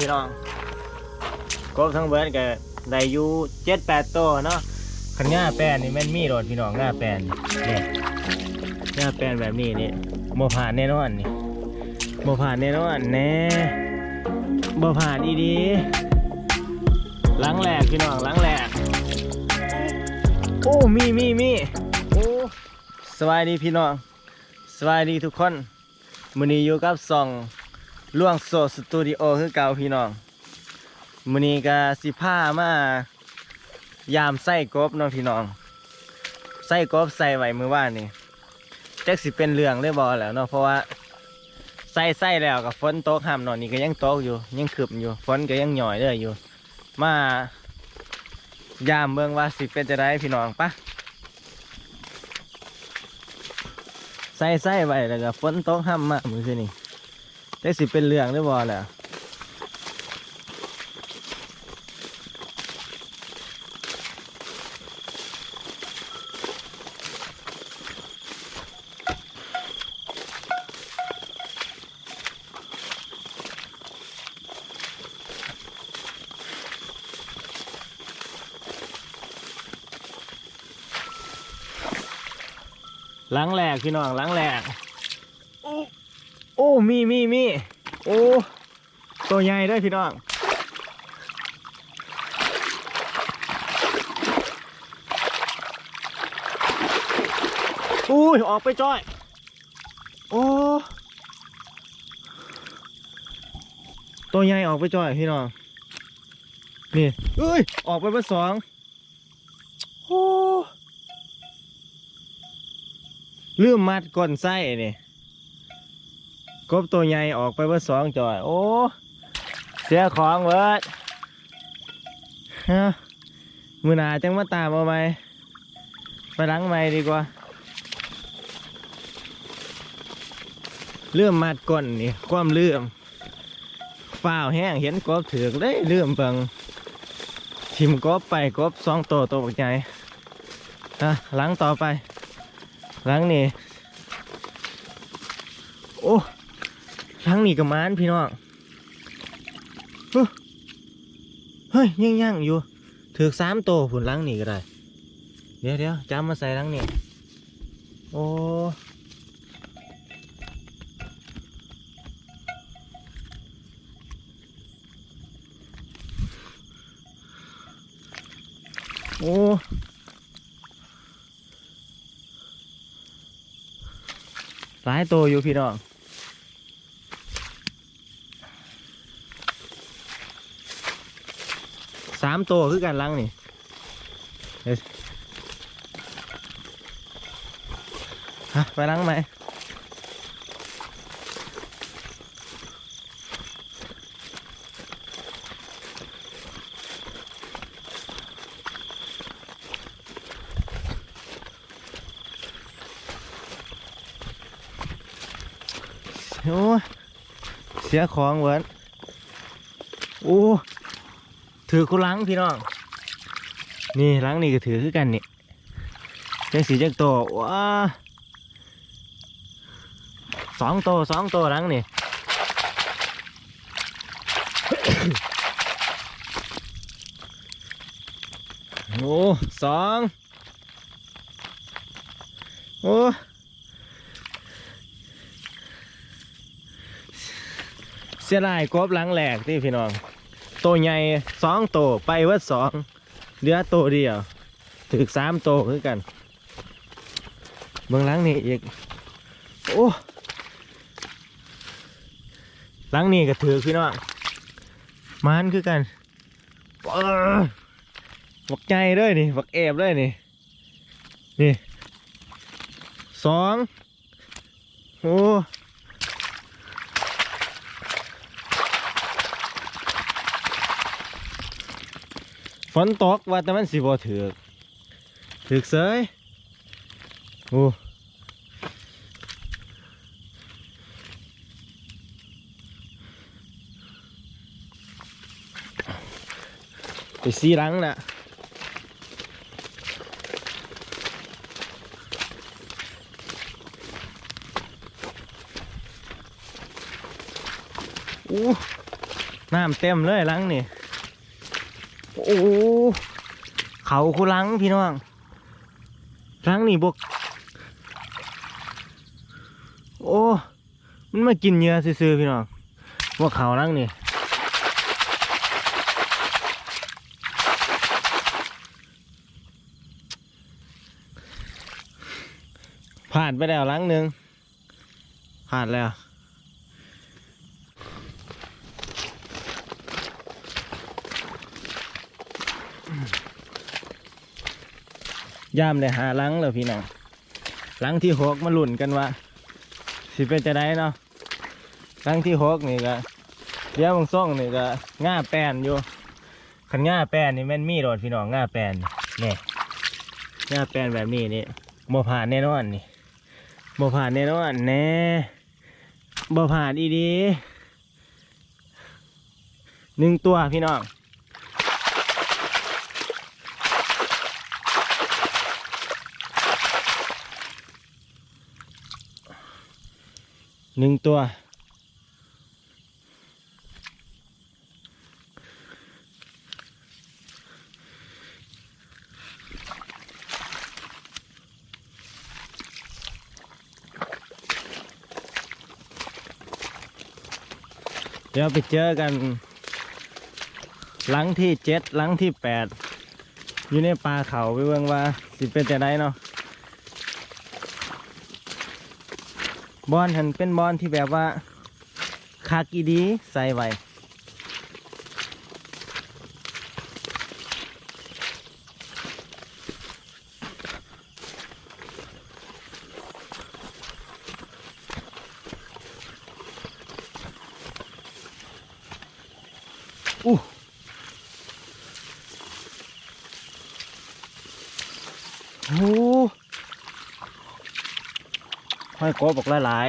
พี่น้องกบทั้งเบิดก็ได้อยู่เจ็ดแปดตัวเนาะขันง่าแปนนี่แม่นมีโดดพี่น้องง่าแปนเนี่ยง่าแปนแบบนี้นี่บ่ผ่านแน่นอนนี่บ่ผ่านแน่นอนแน่บ่ผ่านอีดีหลังแหลกพี่น้องหลังแหลกโอ้มีมีมีโอ้สวัสดีพี่น้องสวัสดีทุกคนมื้อนี้อยู่กับซอง ล่วงโซสตูดิโอคือเก่าพี่น้องมื้อนี้ก็สิพามายามไส้กบเนาะพี่น้องไส้กบใส่ไว้มื้อว่านนี่จักสิเป็นเรื่องเลยบ่แล้วเนาะเพราะว่าใส่ใส่แล้วกับฝนตกห้ามนอนนี่ก็ยังตกอยู่ ยังขึ้นอยู่ฝนก็ยังหย่อยเด้ออยู่ มายามเบิ่งว่าสิเป็นจะได้พี่น้องปะใส่ใส่ไว้แล้วก็ฝนตกห้ามมามือคืนนี้ ได้สิเป็นเรื่องได้บอแหละหลังแหลกพี่น้องหลังแหลก อ้มีมีมีโอ้ตัวใหญ่ได้พี่น้องอุ้ยออกไปจ้อย โอ้ตัวใหญ่ออกไปจ้อยพี่น้องนี่เอ้ยออกไปเบอร์สองโอ้ลืมมัดก้นไส้เนี่ย กบตัวใหญ่ออกไปเบิดสองจอย โอ้ เสียของเบิดฮะมือหนาจังมาตามเอาไหมไปล้างไม่ดีกว่า เลื่อมมัดก้นนี่ ความเลื่อมฝ้าวแห้งเห็นกบถือกเลยเลื่อมเบิงทิมกบไปกบสองตัวตัวใหญ่ฮะล้างต่อไปล้างนี่ โอ้ ทั้ งนี่กับมานพี่น้องเฮ้ยยยังยังอยู่ถือสามตัวผุนลังนี่ก็ได้ เดี๋ยวเดี๋ยวจำมาใส่ลังนี่โอ้โอ้หลายตัวอยู่พี่น้อง สามตัวคือกันลังนี่เดี๋ยวฮะไปลังไหมโอ้เสียของเหมือนโอ้ ถือกูล้างพี่น้อง นี่ล้างนี่ก็ถือคือกันนี่จังสีจังโตว้าสองโตสองโตล้างนี่โอ้สองโอ้เสียดายกบหล้างแหลกที่พี่น้อง ตัวใหญ่สองตัวไปวัดสองเหลือตัวเดียวถึกสามตัวคือกันเบื้องหลังนี่อีกโอ้หลังนี่ก็ถือพี่น้องมันคือกันบักใหญ่ด้วยนี่บักเอบด้วยนี่นี่สองโอ้ นตกว่าแต่มันสิบ่ถือกถือกเสยโอ้ไปซีหลังน่ะโอ้น้ำเต็มเลยหลังนี่ โอ้เขาคูหลังพี่น้องหลังนี่บกโอ้ มันมากินเหยื่อซื่อพี่น้องว่าเขาหลังนี่ผ่านไปแล้วหลังหนึ่งผ่านแล้ว ย่ามเลยหาลังเลยพี่น้องลังที่หกมาหลุ่นกันว่าสิเป็นจะได้เนาะลังที่หกนี่ก็เดี๋ยวบางซ่องนี่ก็ง่าแปนอยู่ขันง่าแปนนี่แม่นมีโดดพี่น้องง่าแปนนี่ง่าแปนแบบนี้นี่บ่ผ่านแน่นอนนี่บ่ผ่านแน่นอนแน่บ่ผ่านอีดีหนึ่งตัวพี่น้อง หนึ่งตัว เดี๋ยวไปเจอกัน หลังที่เจ็ดหลังที่แปดอยู่ในป่าเขาไปเบิ่งว่า สิเป็นแต่ไดเนาะ บอลหันเป็นบอลที่แบบว่าคากีดีใส่ไว้อู้โอ้ ห้อยกบบอกหลาย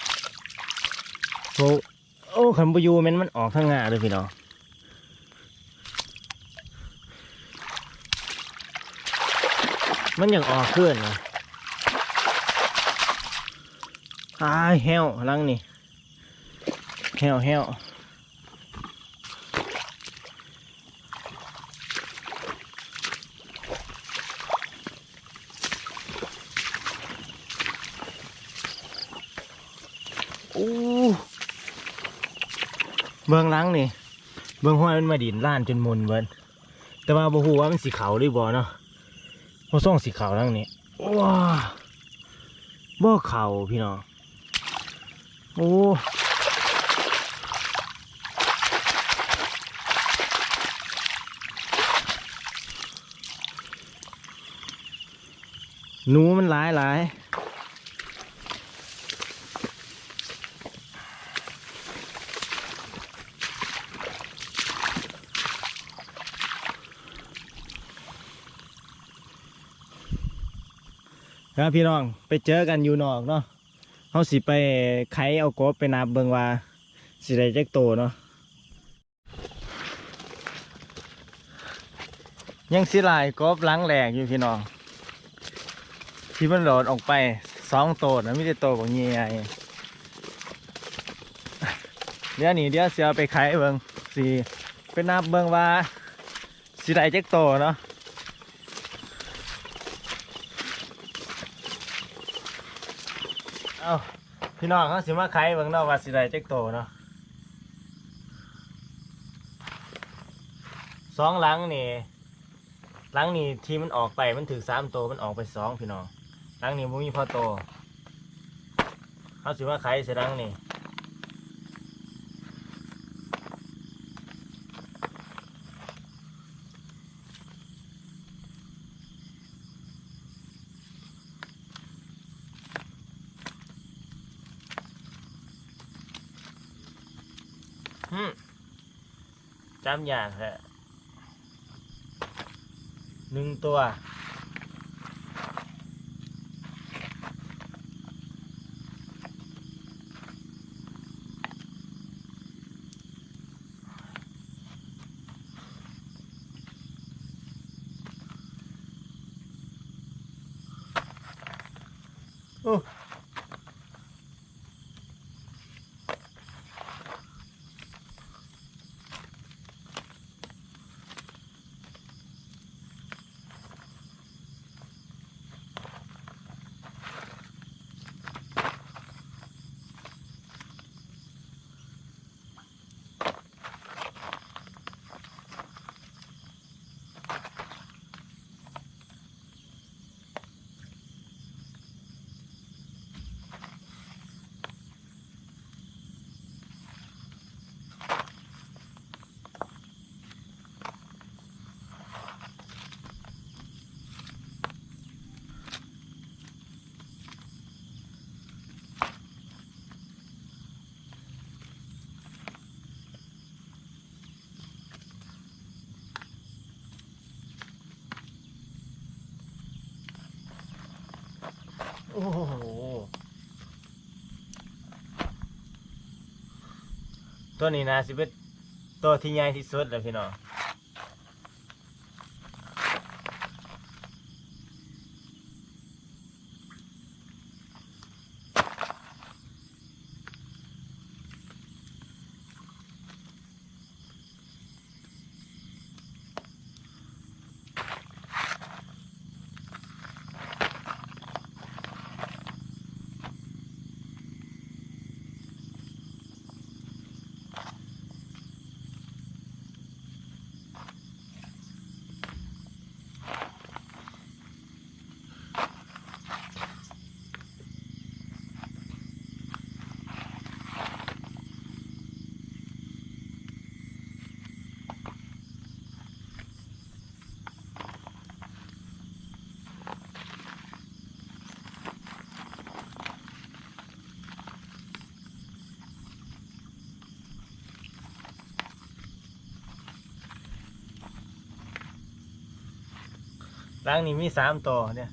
ๆโอ้โอ้ขันบยูแมันมันออกข้างาเลยพี่น้องมันอยางออกเคลื่อนนะอายแห้วลังนี่แห้วแห้วอู้ เบื้องหลังนี่ เบื้องห้อยมันมาดินล้านจนมุนเบิดแต่ว่าบ่ฮู้ว่ามันสีขาวหรือบ่เนาะบ่ส่องสีขาวหลังนี่ว้าบ่ขาวพี่น้องโอ้หนูมันหลายหลาย ครับพี่น้องไปเจอกันอยู่นอกเนาะเฮาสิไปไขเอากบไปนับเบิงว่าสิได้จักโตเนาะยังสิลายกบหลังแหลกอยู่พี่น้อง ที่มันโหลดออกไปสองโตนะไม่ได้โตกว่านี้ไงเดี๋ยวนี้เดี๋ยวเสียไปไขเบิงสิไปนับเบิงว่าสิได้จักโตเนาะ เอาพี่น้องเขาสิมาไขเบิ่งเนาะว่าสิได้จักโตเนาะสองหลังนี่หลังนี่ที่มันออกไปมันถึงสามโตมันออกไปสองพี่น้องหลังนี่มันมีพอโตเขาสิมาไขเสหลังนี่ฮึม จำอย่างแหละหนึ่งตัว โอ้โหตัวนี้นะสิเป็นตัวที่ใหญ่ที่สุดเลยพี่น้อง รังนี้มีสามตัวเนี่ย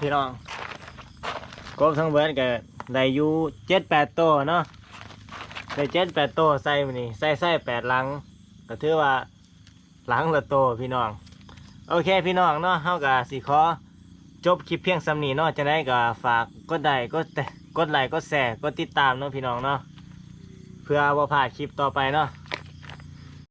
พี่น้องกบทั้งเบิดก็ได้อยู่เจ็ดแปดตัวเนาะได้เจ็ดแปดตัวใส่มานี่ใส่ใส่แปดหลัง ก็ถือว่าหลังละตัวพี่น้อง โอเคพี่น้องเนาะเฮาก็สิขอจบคลิปเพียงสำนีเนาะจะได้ก็ฝากกดไลค์กดกดไลค์กดแชร์กดติดตามเนาะพี่น้องเนาะเพื่อว่าพลาดคลิปต่อไปเนาะ